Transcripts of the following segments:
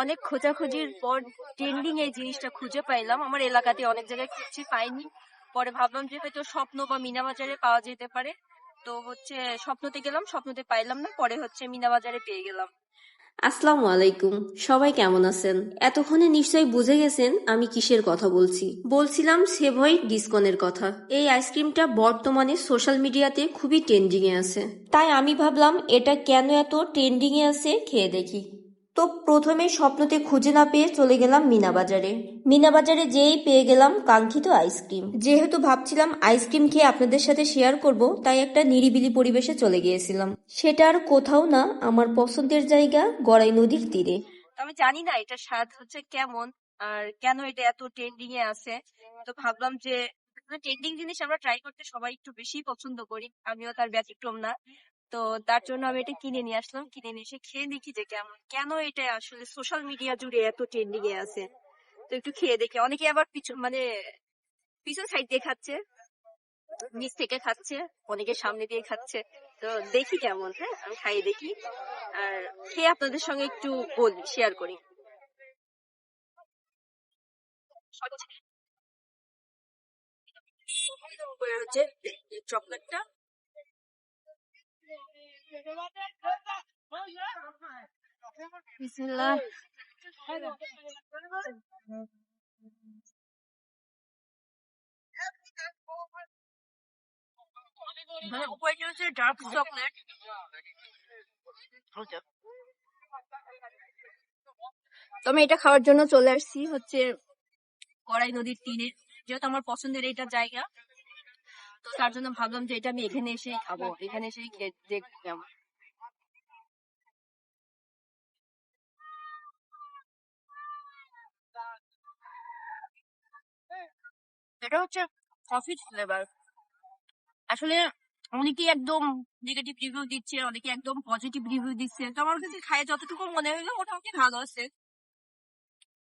অনেক খোঁজাখুঁজির পর ট্রেন্ডিং এই জিনিসটা খুঁজে পাইলাম। আমার এলাকাতে অনেক জায়গায় খুঁজছি, পাইনি। পরে ভাবলাম যে হয়তো স্বপ্ন বা মিনা বাজারে পাওয়া যেতে পারে। তো হচ্ছে স্বপ্নতে গেলাম, স্বপ্নতে পাইলাম না, পরে হচ্ছে মিনা বাজারে পেয়ে গেলাম। আসসালামু আলাইকুম। সবাই কেমন আছেন? এতক্ষণে নিশ্চয়ই বুঝে গেছেন আমি কিসের কথা বলছি। বলছিলাম সেভয় ডিসকনের কথা। এই আইসক্রিমটা বর্তমানে সোশ্যাল মিডিয়াতে খুবই ট্রেন্ডিং এ আছে। তাই আমি ভাবলাম, এটা কেন এত ট্রেন্ডিং এ আছে? খেয়ে দেখি। তো প্রথমে স্বপ্নতে খুঁজে না পেয়ে চলে গেলাম মিনা বাজারে মিনা বাজারে যেই পেয়ে গেলাম কাঙ্ক্ষিত আইসক্রিম। যেহেতু ভাবছিলাম আইসক্রিম খেয়ে আপনাদের সাথে শেয়ার করব, তাই একটা নিরিবিলি পরিবেশে চলে গিয়েছিলাম। সেটা আর কোথাও না, আমার পছন্দের জায়গা গড়াই নদীর তীরে। আমি জানি না এটা স্বাদ হচ্ছে কেমন, আর কেন এটা এত ট্রেন্ডিং এ আছে। তো ভাবলাম যে ট্রেন্ডিং জিনিস আমরা ট্রাই করতে সবাই একটু বেশি পছন্দ করি, আমিও তার ব্যতিক্রম না। তো তার জন্য আমি এটা কিনে নিয়ে আসলাম। কিনে নিয়ে এসে খেয়ে দেখি যে কেমন, কেন এটা আসলে সোশ্যাল মিডিয়া জুড়ে এত ট্রেন্ডিং এ আছে। তো একটু খেয়ে দেখি। অনেকে আবার পিছন মানে পিছন সাইড দিয়ে খাচ্ছে, নিচ থেকে খাচ্ছে, অনেকে সামনে দিয়ে খাচ্ছে। তো দেখি কেমন হ্যাঁ আমি খাইয়ে দেখি। আর খেয়ে আপনাদের সঙ্গে একটু বলি শেয়ার করি। হচ্ছে চকলেটটা ডার্ক চকলেট তো আমি এটা খাওয়ার জন্য চলে আসছি হচ্ছে কড়াই নদীর তীরে। যেহেতু আমার পছন্দের এটা জায়গা তার জন্য ভাবলাম যে এটা আমি এখানে এসেই খাব। এখানে এসেই খেয়ে এটা হচ্ছে কফি ফ্লেভার আসলে অনেকেই একদম নেগেটিভ রিভিউ দিচ্ছে অনেকে একদম পজিটিভ রিভিউ দিচ্ছে। তো আমার কাছে খায় যতটুকু মনে হলো মোটামুটি ভালো আছে।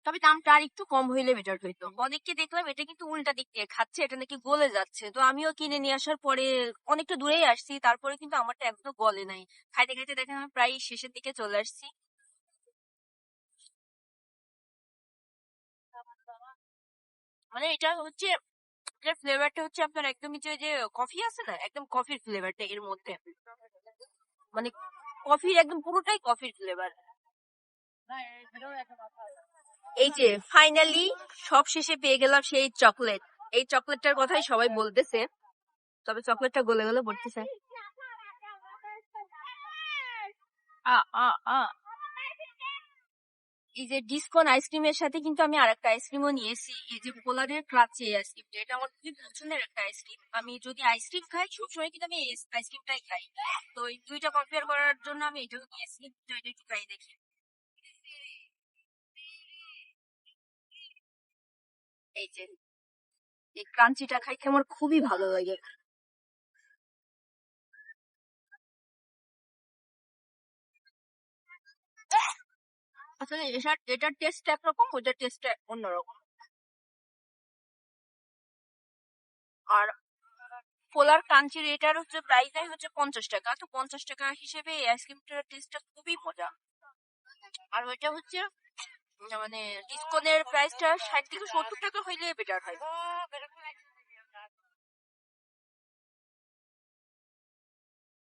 তবে দামটা আর একটু কম হইলে বেটার হইতো। অনেককে দেখলাম এটা কিন্তু উল্টা দিক দিয়ে খাচ্ছে, এটা নাকি গলে যাচ্ছে। তো আমিও কিনে নিয়ে আসার পরে অনেকটা দূরেই আসছি, তারপরে কিন্তু আমারটা একদম গলে নাই। খাইতে খাইতে দেখেন আমি প্রায় শেষের দিকে চলে আসছি। মানে এটা হচ্ছে এটার ফ্লেভারটা হচ্ছে আপনার একদমই যে যে কফি আছে না, একদম কফির ফ্লেভারটা এর মধ্যে। মানে কফির একদম পুরোটাই কফির ফ্লেভার এই যে ফাইনালি সব শেষে পেয়ে গেলাম সেই চকলেট এই চকলেটটার কথাই সবাই বলতেছে। তবে চকলেটটা গলে গলে পড়তেছে। এই যে ডিসকন আইসক্রিমের সাথে কিন্তু আমি আরেকটা আইসক্রিমও নিয়েছি। এই যে পোলারের ক্রাচি এই আইসক্রিমটা এটা আমার খুবই পছন্দের একটা আইসক্রিম আমি যদি আইসক্রিম খাই, সবসময় কিন্তু আমি আইসক্রিমটাই খাই। তো এই দুইটা কম্পেয়ার করার জন্য আমি এটাও নিয়েছি। তো এটা একটু খাই দেখি। এই যে, এই ক্রাঞ্চিটা খাইতে আমার খুবই ভালো লাগে। আসলে এটার এটার টেস্ট একরকম ওটার টেস্ট অন্যরকম। আর পোলার কাঞ্চির এটার হচ্ছে প্রাইসটাই হচ্ছে পঞ্চাশ টাকা। তো পঞ্চাশ টাকা হিসেবে এই আইসক্রিমটার টেস্টটা খুবই মজা। আর ওইটা হচ্ছে মানে ডিসকনের প্রাইসটা ষাট থেকে সত্তর টাকা হইলে বেটার হয়।